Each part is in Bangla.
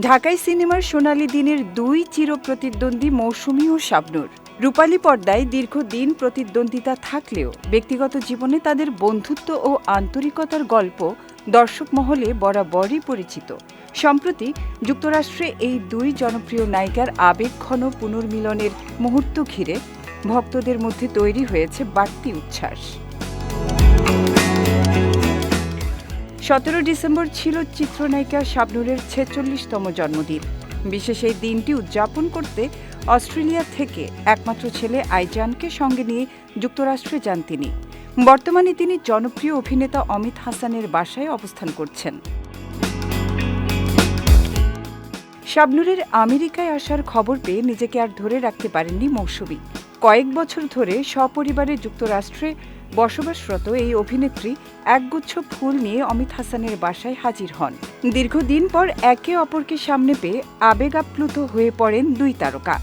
ঢাকাই সিনেমার সোনালী দিনের দুই চির প্রতিদ্বন্দ্বী মৌসুমী ও শাবনূর। রূপালী পর্দায় দীর্ঘদিন প্রতিদ্বন্দ্বিতা থাকলেও ব্যক্তিগত জীবনে তাদের বন্ধুত্ব ও আন্তরিকতার গল্প দর্শক মহলে বরাবরই পরিচিত। সম্প্রতি যুক্তরাষ্ট্রে এই দুই জনপ্রিয় নায়িকার আবেগঘন পুনর্মিলনের মুহূর্ত ঘিরে ভক্তদের মধ্যে তৈরি হয়েছে বাড়তি উচ্ছ্বাস। সতেরো ডিসেম্বর ছিল চিত্রনায়িকা শাবনুরের ছেচল্লিশতম জন্মদিন। বিশেষ এই দিনটি উদযাপন করতে অস্ট্রেলিয়া থেকে একমাত্র ছেলে আইজানকে সঙ্গে নিয়ে যুক্তরাষ্ট্রে যান তিনি। বর্তমানে তিনি জনপ্রিয় অভিনেতা অমিত হাসানের বাসায় অবস্থান করছেন। শাবনুরের আমেরিকায় আসার খবর পেয়ে নিজেকে আর ধরে রাখতে পারেননি মৌসুমী। কয়েক বছর ধরে সপরিবারে যুক্তরাষ্ট্রে বসবাসরত এই অভিনেত্রী একগুচ্ছ ফুল নিয়ে অমিত হাসানের বাসায় হাজির হন। দীর্ঘদিন পর একে অপরকে সামনে পেয়ে আবেগ আপ্লুত হয়ে পড়েন দুই তারকা।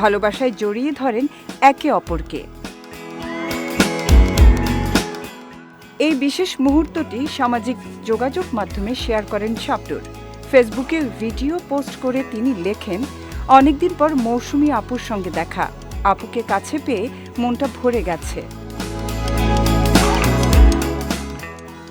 ভালোবাসায় জড়িয়ে ধরেন একে অপরকে। এই বিশেষ মুহূর্তটি সামাজিক যোগাযোগ মাধ্যমে শেয়ার করেন শাবনুর ফেসবুকে ভিডিও পোস্ট করে তিনি লেখেন, অনেকদিন পর মৌসুমী আপুর সঙ্গে দেখা। আপুকে কাছে পেয়ে মনটা ভরে গেছে।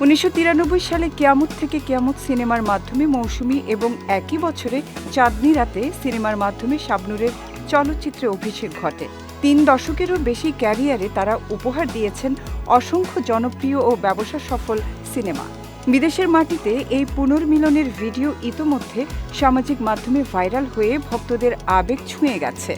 উনিশশো তিরানব্বই সালে কেয়ামত থেকে কেয়ামত সিনেমার মাধ্যমে মৌসুমি এবং একই বছরে চাঁদনি রাতে সিনেমার মাধ্যমে শাবনুরের চলচ্চিত্রে অভিষেক ঘটে। তিন দশকেরও বেশি ক্যারিয়ারে তারা উপহার দিয়েছেন অসংখ্য জনপ্রিয় ও ব্যবসা সফল সিনেমা। বিদেশের মাটিতে এই পুনর্মিলনের ভিডিও ইতোমধ্যে সামাজিক মাধ্যমে ভাইরাল হয়ে ভক্তদের আবেগ ছুঁয়ে গেছে।